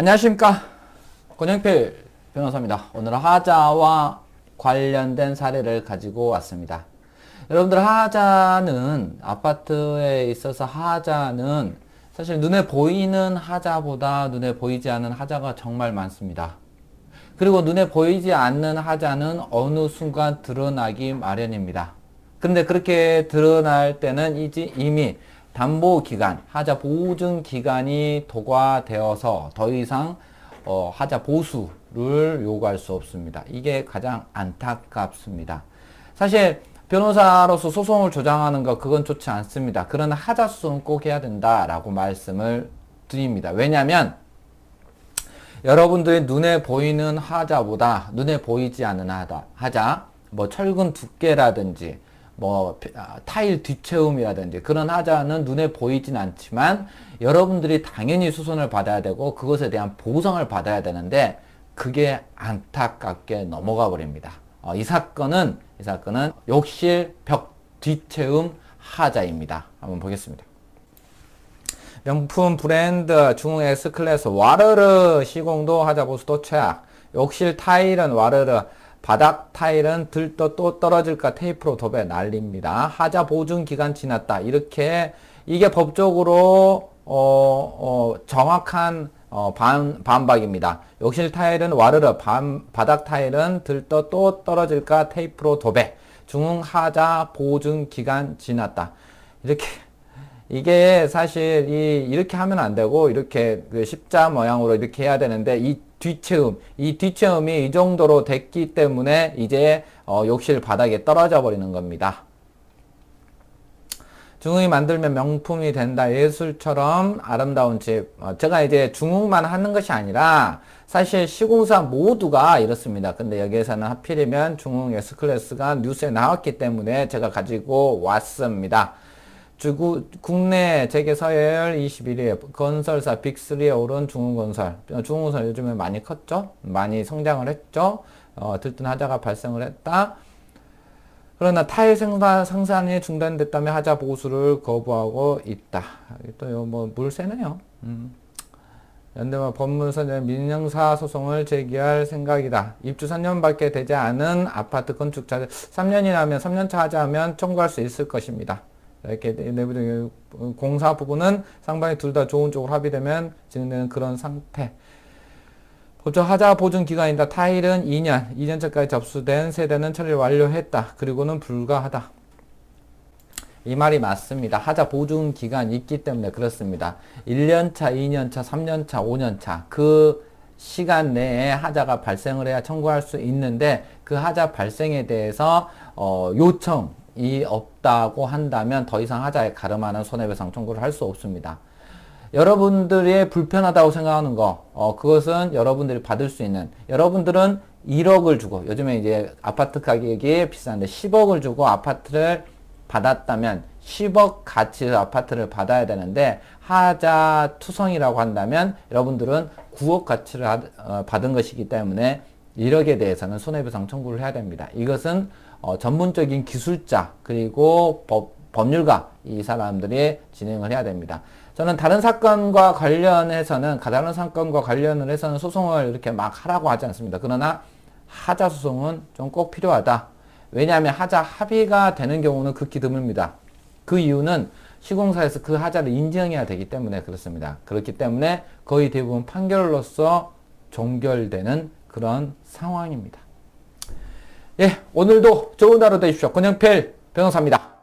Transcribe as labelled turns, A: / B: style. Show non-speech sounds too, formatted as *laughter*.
A: 안녕하십니까. 권영필 변호사입니다. 오늘은 하자와 관련된 사례를 가지고 왔습니다. 여러분들 하자는 아파트에 있어서 하자는 사실 눈에 보이는 하자보다 눈에 보이지 않는 하자가 정말 많습니다. 그리고 눈에 보이지 않는 하자는 어느 순간 드러나기 마련입니다. 근데 그렇게 드러날 때는 이제 이미 담보 기간, 하자 보증 기간이 도과되어서 더 이상 어, 하자 보수를 요구할 수 없습니다. 이게 가장 안타깝습니다. 사실 변호사로서 소송을 조장하는 거 그건 좋지 않습니다. 그러나 하자 소송은 꼭 해야 된다라고 말씀을 드립니다. 왜냐하면 여러분들이 눈에 보이는 하자보다 눈에 보이지 않는 하자, 하자 뭐 철근 두께라든지 뭐 아, 타일 뒷채움이라든지 그런 하자는 눈에 보이진 않지만 여러분들이 당연히 수선을 받아야 되고 그것에 대한 보상을 받아야 되는데 그게 안타깝게 넘어가 버립니다. 어, 이 사건은 이 사건은 욕실 벽 뒷채움 하자입니다. 한번 보겠습니다. 명품 브랜드 중흥 S클래스 와르르 시공도 하자 보수도 최악 욕실 타일은 와르르 바닥 타일은 들떠 또 떨어질까 테이프로 도배 난립니다. 하자 보증 기간 지났다. 이렇게 이게 법적으로 어, 어, 정확한 어, 반, 반박입니다. 욕실 타일은 와르르, 반, 바닥 타일은 들떠 또 떨어질까 테이프로 도배. 중흥 하자 보증 기간 지났다. 이렇게 *laughs* 이게 사실 이 이렇게 하면 안 되고 이렇게 그 십자 모양으로 이렇게 해야 되는데 이 뒷체음 이 뒷체음이 이 정도로 됐기 때문에 이제 어, 욕실 바닥에 떨어져 버리는 겁니다. 중흥이 만들면 명품이 된다 예술처럼 아름다운 집 어, 제가 이제 중흥만 하는 것이 아니라 사실 시공사 모두가 이렇습니다. 근데 여기에서는 하필이면 중흥 S클래스가 뉴스에 나왔기 때문에 제가 가지고 왔습니다. 주구, 국내 재계 서열 21위 건설사 빅3에 오른 중흥건설. 중흥건설 요즘에 많이 컸죠? 많이 성장을 했죠? 어, 들뜬 하자가 발생을 했다. 그러나 타일 생산, 생산이 중단됐다며 하자 보수를 거부하고 있다. 또, 뭐, 물 새네요. 음. 연대마 법무사는 민영사 소송을 제기할 생각이다. 입주 3년밖에 되지 않은 아파트 건축자 3년이라면 3년차 하자하면 청구할 수 있을 것입니다. 이렇게 내부적인 공사 부분은 상반이 둘 다 좋은 쪽으로 합의되면 진행되는 그런 상태. 법적 하자 보증 기간이다. 타일은 2년, 2년차까지 접수된 세대는 처리를 완료했다. 그리고는 불가하다. 이 말이 맞습니다. 하자 보증 기간이 있기 때문에 그렇습니다. 1년차, 2년차, 3년차, 5년차 그 시간 내에 하자가 발생을 해야 청구할 수 있는데 그 하자 발생에 대해서 어, 요청 이 없다고 한다면 더 이상 하자에 가름하는 손해배상 청구를 할 수 없습니다. 여러분들이 불편하다고 생각하는 거, 어, 그것은 여러분들이 받을 수 있는, 여러분들은 1억을 주고, 요즘에 이제 아파트 가격이 비싼데 10억을 주고 아파트를 받았다면 10억 가치의 아파트를 받아야 되는데 하자 투성이라고 한다면 여러분들은 9억 가치를 하, 어, 받은 것이기 때문에 1억에 대해서는 손해배상 청구를 해야 됩니다. 이것은 어, 전문적인 기술자 그리고 법, 법률가 이 사람들이 진행을 해야 됩니다. 저는 다른 사건과 관련해서는 다른 사건과 관련을 해서는 소송을 이렇게 막 하라고 하지 않습니다. 그러나 하자 소송은 좀 꼭 필요하다. 왜냐하면 하자 합의가 되는 경우는 극히 드뭅니다. 그 이유는 시공사에서 그 하자를 인정해야 되기 때문에 그렇습니다. 그렇기 때문에 거의 대부분 판결로서 종결되는 그런 상황입니다. 예, 오늘도 좋은 하루 되십시오. 권영필 변호사입니다.